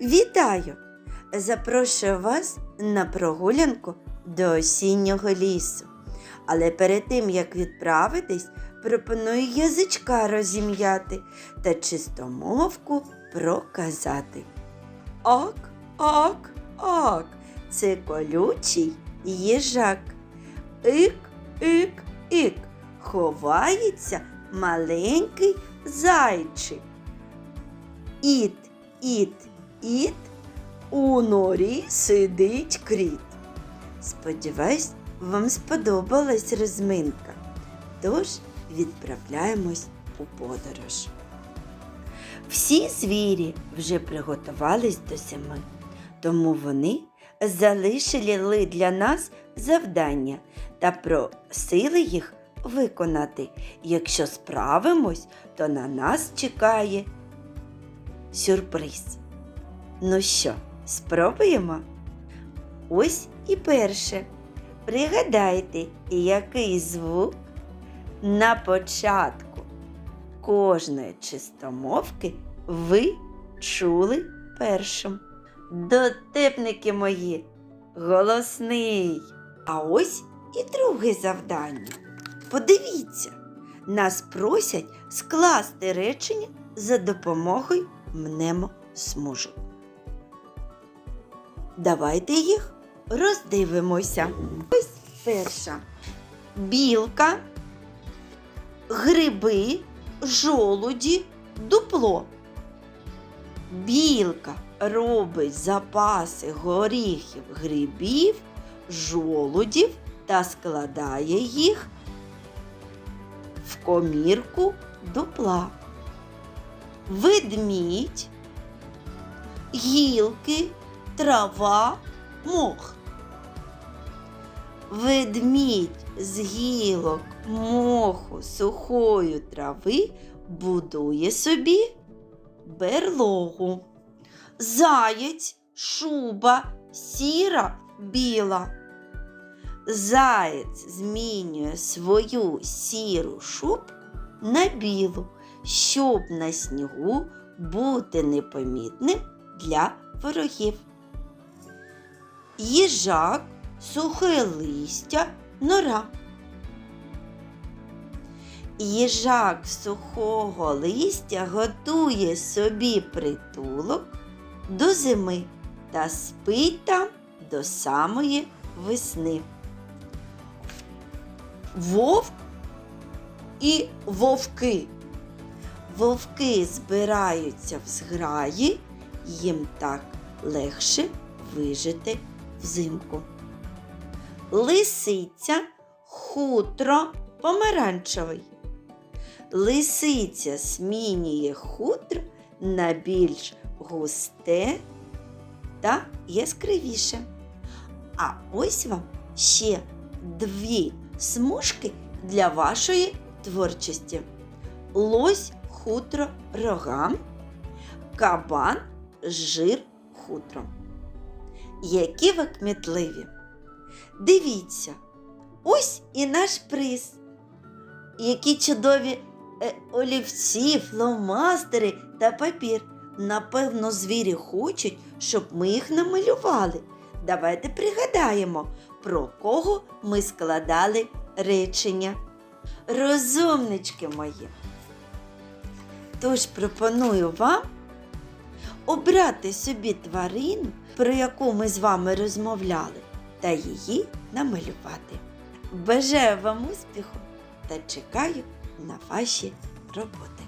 Вітаю! Запрошую вас на прогулянку до осіннього лісу. Але перед тим, як відправитись, пропоную язичка розім'яти та чистомовку проказати. Ок, ок, ок, це колючий їжак. Ік, ік, ік, ховається маленький зайчик. Іт, іт, іт, у норі сидить кріт. Сподіваюсь, вам сподобалась розминка. Тож відправляємось у подорож. Всі звірі вже приготувались до зими, тому вони залишили для нас завдання та просили їх виконати. Якщо справимось, то на нас чекає сюрприз. Ну що, спробуємо? Ось і перше. Пригадайте, який звук на початку кожної чистомовки ви чули першим. Дотепники мої, голосний. А ось і друге завдання. Подивіться, нас просять скласти речення за допомогою мнемосмужок. Давайте їх роздивимося. Ось перша. Білка, гриби, жолуді, дупло. Білка робить запаси горіхів, грибів, жолудів та складає їх в комірку дупла. Ведмідь, гілки, трава, мох. Ведмідь з гілок, моху, сухої трави будує собі берлогу. Заєць, шуба, сіра, біла. Заєць змінює свою сіру шубку на білу, щоб на снігу бути непомітним для ворогів. Їжак, сухе листя, нора. Їжак сухого листя готує собі притулок до зими та спить там до самої весни. Вовк і вовки. Вовки збираються в зграї, їм так легше вижити взимку. Лисиця хутро помаранчевий. Лисиця змінює хутро на більш густе та яскравіше. А ось вам ще дві смужки для вашої творчості. Лось хутро рогам, кабан жир хутром. Які ви кмітливі! Дивіться, ось і наш приз. Які чудові е, олівці, фломастери та папір. Напевно, звірі хочуть, щоб ми їх намалювали. Давайте пригадаємо, про кого ми складали речення. Розумнички мої. Тож пропоную вам обрати собі тварину, про яку ми з вами розмовляли, та її намалювати. Бажаю вам успіху та чекаю на ваші роботи.